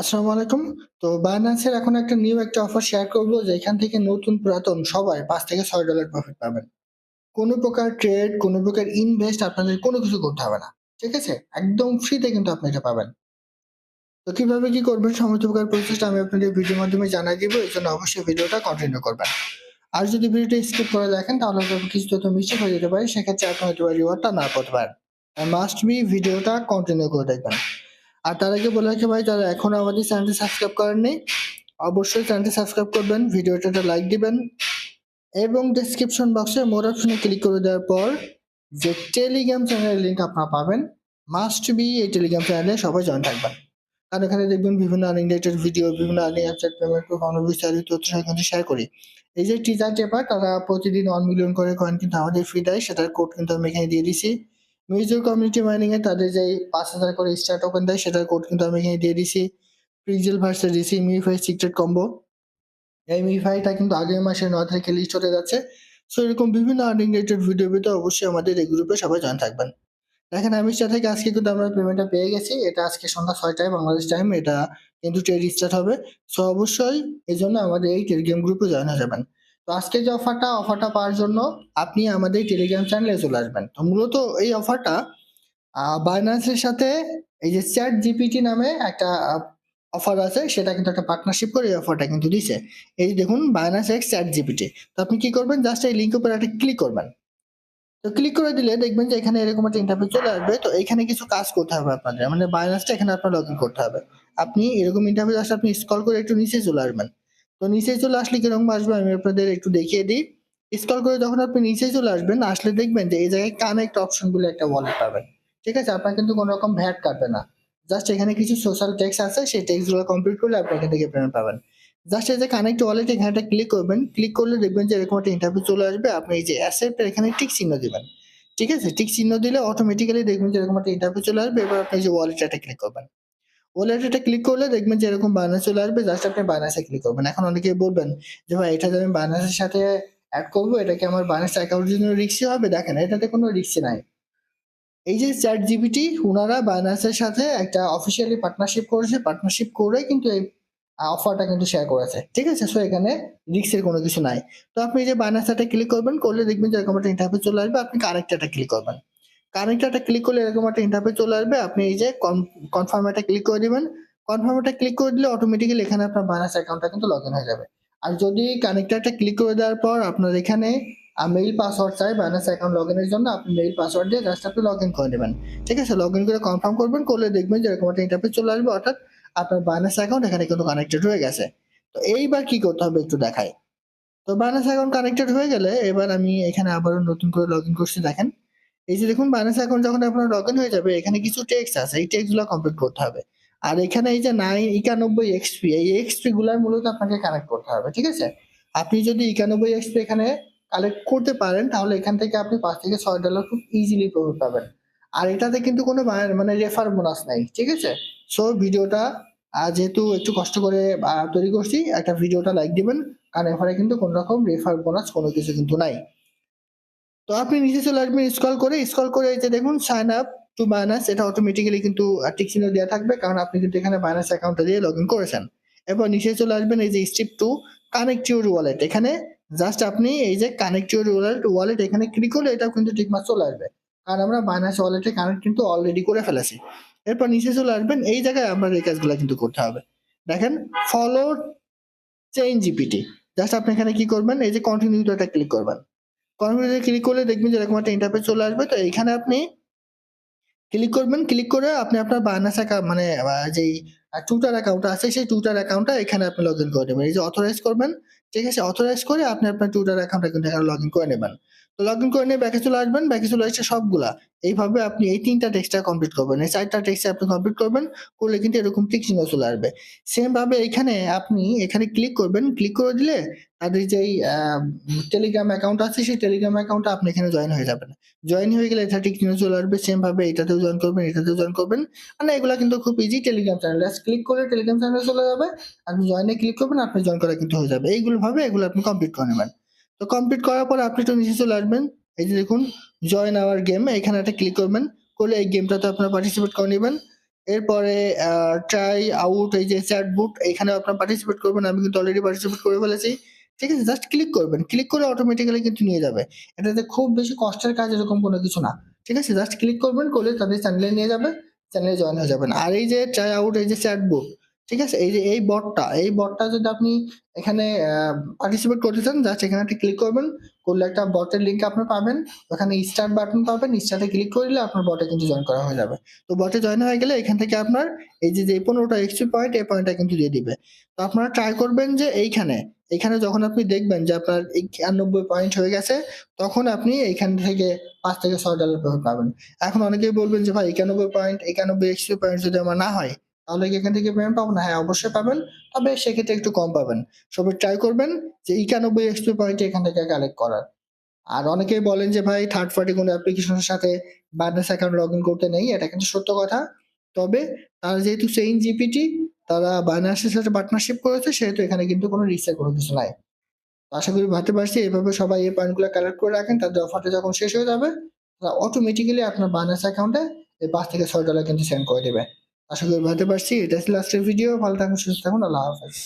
আসসালামু আলাইকুম। তো বাইন্যান্সের এখন একটা নিউ একটা অফার শেয়ার করব যেখান থেকে নতুন পুরাতন সবাই $৫-৬ প্রফিট পাবেন। কোনো প্রকার ট্রেড, কোনো প্রকার ইনভেস্ট আপনাদের কোনো কিছু করতে হবে না। ঠিক আছে? একদম ফ্রিতে কিন্তু আপনি এটা পাবেন। তো কীভাবে কি করবেন সমস্ত প্রকার প্রসেসটা আমি আপনাদের ভিডিওর মাধ্যমে জানাই দিব। এজন্য অবশ্যই ভিডিওটা কন্টিনিউ করবেন। আর যদি ভিডিওটা স্কিপ করে দেখেন তাহলে কিছু তথ্য মিস্টেক হয়ে যেতে পারে। সেক্ষেত্রে আপনি হয়তো রিওয়ার্ডটা না পেতে পারেন। মাস্ট বি ভিডিওটা কন্টিনিউ করে দেখবেন। আর তার আগে বলে রাখি ভাই, যারা এখনও আমাদের চ্যানেলটি সাবস্ক্রাইব করেননি অবশ্যই চ্যানেলটি সাবস্ক্রাইব করবেন ভিডিওটা লাইক দিবেন এবং ডেসক্রিপশন বক্সে মোর অপশনে ক্লিক করে দেওয়ার পর যে টেলিগ্রাম চ্যানেলের লিঙ্ক আপনারা পাবেন মাস্ট বি এই টেলিগ্রাম চ্যানেলে সবাই জয়েন থাকবেন। কারণ এখানে দেখবেন বিভিন্ন আর্নিং রিলেটেড ভিডিও বিভিন্ন আর্নিং অ্যাপসেট পেমেন্ট কখনো বিস্তারিত তথ্য কিন্তু শেয়ার করি। এই যে টিচার টেপার তারা প্রতিদিন ওয়ান মিলিয়ন করে কয়েন কিন্তু আমাদের ফ্রি দেয়, সেটার কোড কিন্তু আমি এখানে দিয়ে দিছি। মিউজিক কমিউনিটি মাইনিং এ তাদের যে পাঁচ হাজার করে স্টার টোকেন দেয়, সেটার কোড কিন্তু আমি এখানে দিয়ে দিছি। প্রিজেল ভার্সেস ডিসি মিফাই সিক্রেট কম্বো এই মিফাইটা কিন্তু আগের মাসে নয় তারিখে লিস্ট হতে যাচ্ছে। সো এরকম বিভিন্ন আর্নিং রিলেটেড ভিডিও পেতে অবশ্যই আমাদের এই গ্রুপে সবাই জয়েন থাকবেন। দেখেন, আমি থেকে আজকে কিন্তু আমরা পেমেন্টটা পেয়ে গেছি। এটা আজকে সন্ধ্যা ছয়টায়, বাংলাদেশ টাইম এটা কিন্তু ট্রেড স্টার্ট হবে। সো অবশ্যই এই জন্য আমাদের এই টেলিগ্রাম গ্রুপে জয়েন হয়ে যাবেন। তো আজকে যে অফারটা অফারটা পাওয়ার জন্য আপনি আমাদের টেলিগ্রাম চ্যানেলে চলে আসবেন। তো মূলত এই অফারটা বাইন্যান্সের সাথে এই যে চ্যাট জিপিটি নামে একটা অফার আছে, সেটা কিন্তু একটা পার্টনারশিপ করে এই অফারটা কিন্তু দিছে। এই যে দেখুন বাইন্যান্স এক্স চ্যাট জিপিটি তো আপনি কি করবেন? জাস্ট এই লিঙ্ক উপরে একটা ক্লিক করবেন। তো ক্লিক করে দিলে দেখবেন যে এখানে এরকম একটা ইন্টারভিউ চলে আসবে। তো এখানে কিছু কাজ করতে হবে আপনাদের। মানে বাইন্যান্সটা এখানে আপনার লগ ইন করতে হবে। আপনি এরকম ইন্টারভিউ আসলে আপনি স্কল করে একটু নিচে চলে আসবেন। তো নিচে চলে আসলে কীরকম আসবে আমি আপনাদের একটু দেখিয়ে দিই। স্ক্রল করে যখন আপনি নিচে চলে আসবেন, আসলে দেখবেন যে এই জায়গায় কানেক্ট অপশন বলে একটা ওয়ালেট পাবেন। ঠিক আছে? আপনার কিন্তু কোনো রকম ভ্যাট কাটবে না। জাস্ট এখানে কিছু সোশ্যাল টেক্স আছে, সেই টেক্সটগুলো কমপ্লিট করলে আপনি এখান থেকে পেমেন্ট পাবেন। জাস্ট এই যে কানেক্ট ওয়ালেট এখানে একটা ক্লিক করবেন। ক্লিক করলে দেখবেন যে এরকম একটা ইন্টারভিউ চলে আসবে। আপনি এই যে অ্যাসেপ্টের এখানে টিক চিহ্ন দিবেন। ঠিক আছে? টিক চিহ্ন দিলে অটোমেটিক্যালি দেখবেন যে এরকম একটা ইন্টারভিউ চলে আসবে। এবার আপনি যে ওয়ালেটটা ক্লিক করবেন। ওয়ালেটটা ক্লিক করলে দেখবেন যে এরকম বায়ানাস চলে আসবে জাস্ট আপনি বায়ানাসে ক্লিক করবেন। এখন অনেকে বলবেন যে, ভাই, এটা আমি বায়ানাসের সাথে অ্যাড করব, এটা কি আমার বায়ানাস অ্যাকাউন্টের জন্য রিক্সি হবে? দেখেন, এটাতে কোনো রিক্সি নাই। এই যে চ্যাট জিবিটি ওনারা বাইন্যান্সের সাথে একটা অফিসিয়ালি পার্টনারশিপ করেছে। পার্টনারশিপ করে কিন্তু এই অফারটা কিন্তু শেয়ার করেছে। ঠিক আছে? সো এখানে রিক্সের কোনো কিছু নাই। তো আপনি যে বাইন্যান্সটা ক্লিক করবেন, করলে দেখবেন যে এরকম একটা ইন্টারফেস চলে আসবে, আপনি কানেক্টারটা ক্লিক করবেন। কানেক্টারটা ক্লিক করলে এরকম একটা ইন্টারফেস চলে আসবে। আপনি এই যে কনফার্মেটা ক্লিক করে দিবেন। কনফার্মেটা ক্লিক করে দিলে অটোমেটিক্যালি এখানে আপনার বাইন্যান্স অ্যাকাউন্টটা কিন্তু লগ ইন হয়ে যাবে। আর যদি কানেক্টারটা ক্লিক করে দেওয়ার পর আপনার এখানে মেইল পাসওয়ার্ড চাই বাইন্যান্স অ্যাকাউন্ট লগ ইনের জন্য, আপনি মেইল পাসওয়ার্ড দিয়ে জাস্ট আপনি লগ ইন করে দেবেন ঠিক আছে? লগ ইন করে কনফার্ম করবেন, করলে দেখবেন যে এরকম একটা ইন্টারফেস চলে আসবে। অর্থাৎ আপনার বাইন্যান্স অ্যাকাউন্ট এখানে কিন্তু কানেক্টেড হয়ে গেছে। তো এইবার কি করতে হবে একটু দেখায় তো বাইন্যান্স অ্যাকাউন্ট কানেক্টেড হয়ে গেলে এবার আমি এখানে আবারও নতুন করে লগ ইন করছি, দেখেন। এই যে দেখুন বাইন্যান্স অ্যাকাউন্ট যখন আপনার লগ হয়ে যাবে, এখানে কিছু টেক্স আছে, এই টেক্সটগুলো কমপ্লিট করতে হবে। আর এখানে এই যে নাইন একানব্বই এক্সপি এই এক্সপি গুলার মূলত আপনাকে কানেক্ট করতে হবে, ঠিক আছে? আপনি যদি একানব্বই এক্সপি এখানে কালেক্ট করতে পারেন, তাহলে এখান থেকে আপনি পাঁচ থেকে ছয় ডলার খুব ইজিলি প্রফিট পাবেন। আর এটাতে কিন্তু কোনো মানে রেফার বোনাস নাই, ঠিক আছে? সো ভিডিওটা যেহেতু একটু কষ্ট করে তৈরি করছি, একটা ভিডিওটা লাইক দিবেন, কারণ এখানে কিন্তু কোনো রকম রেফার বোনাস কোনো কিছু কিন্তু নাই। তো আপনি নিচে চলে আসবেন স্কল করে স্কল করে এই যে দেখুন সাইন আপ টু মাইনাস এটা অটোমেটিক্যালি কিন্তু টিক চিহ্ন দেওয়া থাকবে, কারণ আপনি কিন্তু এখানে মাইনাস অ্যাকাউন্টটা দিয়ে লগ ইন করেছেন। এরপর নিচে চলে আসবেন এই যে step two connect your wallet এখানে জাস্ট আপনি এই যে কানেক্ট ইউর ওয়ালেট ওয়ালেট এখানে ক্লিক করলে এটাও কিন্তু ঠিকমতো চলে আসবে। কারণ আমরা বাইনাস ওয়ালেটে কানেক্ট কিন্তু অলরেডি করে ফেলেছি। এরপর নিচে চলে আসবেন, এই জায়গায় আমরা এই কাজগুলো কিন্তু করতে হবে। দেখেন ফলো চেইন জিপিটি জাস্ট আপনি এখানে কি করবেন, এই যে কন্টিনিউটা ক্লিক করবেন। কন্টিনিউতে ক্লিক করলে দেখবেন যে এরকম একটা ইন্টারফেস চলে আসবে। তো এখানে আপনি ক্লিক করবেন। ক্লিক করে আপনি আপনার বায়ানাস অ্যাকাউন্ট মানে যেই টুইটার অ্যাকাউন্ট আছে, সেই টুইটার অ্যাকাউন্টটা এখানে আপনি লগ ইন করে নেবেন। এই যে অথরাইজ করবেন, ঠিক আছে? অথরাইজ করে আপনি আপনার টুইটার অ্যাকাউন্টটা কিন্তু এখানে লগ ইন করে নেবেন। লগ ইন করে নিয়ে ব্যাকে চলে আসবেন ব্যাকে চলে আসছে সবগুলা। এইভাবে আপনি এই তিনটা টেক্সটটা কমপ্লিট করবেন। এই চারটা টেক্সট আপনি কমপ্লিট করবেন, করলে কিন্তু এরকম টিক চিহ্ন চলে আসবে। সেম ভাবে এখানে আপনি এখানে ক্লিক করবেন। ক্লিক করে দিলে তাদের যেই টেলিগ্রাম অ্যাকাউন্ট আছে, সেই টেলিগ্রাম অ্যাকাউন্টটা আপনি এখানে জয়েন হয়ে যাবেন। জয়েন হয়ে গেলে এটা টিক চিহ্ন চলে আসবে। সেম ভাবে এটাতেও জয়েন করবেন, এটাতেও জয়েন করবেন। মানে এগুলো কিন্তু খুব ইজি টেলিগ্রাম চ্যানেল ক্লিক করে টেলিগ্রাম চ্যানেলে চলে যাবে। আপনি জয়েনে ক্লিক করবেন, আপনি জয়েন করা কিন্তু হয়ে যাবে। এইগুলো ভাবে এগুলো আপনি কমপ্লিট করে নেবেন। তো কমপ্লিট করার পর আপনি একটু নিচে চলে আসবেন। এই যে দেখুন জয়েন আওয়ার গেম এখানে একটা ক্লিক করবেন। করলে এই গেমটাতে আপনারা পার্টিসিপেট করে নেবেন। এরপরে ট্রাই আউট এই যে চ্যাট বুট এখানে আপনার পার্টিসিপেট করবেন। আমি কিন্তু অলরেডি পার্টিসিপেট করে ফেলেছি। ঠিক আছে জাস্ট ক্লিক করবেন। ক্লিক করে অটোমেটিক্যালি কিন্তু নিয়ে যাবে। এটাতে খুব বেশি কষ্টের কাজ এরকম কোনো কিছু না। ঠিক আছে জাস্ট ক্লিক করবেন, করলে তাদের চ্যানেলে নিয়ে যাবে চ্যানেলে জয়েন হয়ে যাবেন। আর এই যে ট্রাই আউট এই যে চ্যাট বুট ঠিক আছে? এই যে, এই বটটা এই বটটা যদি আপনি এখানে পার্টিসিপেট করতে চান জাস্ট এখানে একটা ক্লিক করবেন, করলে একটা বটের লিঙ্ক আপনি পাবেন। ওখানে স্টার্ট বাটন পাবেন স্টার্টে ক্লিক করলে আপনার বটে কিন্তু জয়েন করা হয়ে যাবে। তো বটে জয়েন হয়ে গেলে এখান থেকে আপনার এই যে যে পনেরোটা এক্সপি পয়েন্ট এই পয়েন্টটা কিন্তু দিয়ে দিবে। তো আপনারা ট্রাই করবেন যে এইখানে এইখানে যখন আপনি দেখবেন যে আপনার একানব্বই পয়েন্ট হয়ে গেছে, তখন আপনি এইখান থেকে পাঁচ থেকে ছয় ডলার পাবেন। এখন অনেকেই বলবেন যে ভাই, একানব্বই পয়েন্ট একানব্বই এক্সপি পয়েন্ট যদি আমার না হয় তাহলে কি এখান থেকে পেমেন্ট পাবো না হ্যাঁ অবশ্যই পাবেন। তবে সেক্ষেত্রে একটু কম পাবেন। সবাই ট্রাই করবেন যে ইকানব্বই এক্সপি পয়েন্ট এখান থেকে কালেক্ট করার। আর অনেকেই বলেন যে, ভাই থার্ড পার্টি কোনো অ্যাপ্লিকেশনের সাথে বাইন্যান্স অ্যাকাউন্ট লগ ইন করতে নেই। এটা কিন্তু সত্য কথা। তবে তারা যেহেতু সেইন জিপিটি তারা বাইন্যান্সের সাথে পার্টনারশিপ করেছে, সেহেতু এখানে কিন্তু কোনো রিস্কের কোনো কিছু নাই। আশা করি ভাবতে পারছি, এভাবে সবাই এই পয়েন্টগুলো কালেক্ট করে রাখেন তাদের অফারটা যখন শেষ হয়ে যাবে, তারা অটোমেটিক্যালি আপনার বাইন্যান্স অ্যাকাউন্টে এই পাঁচ থেকে ছয় ডলার কিন্তু সেন্ড করে দেবে। আশা করি ভালো পারছি এটা ছিল লাস্টের ভিডিও ভালো থাকুন সুস্থ থাকুন। আল্লাহ হাফেজ।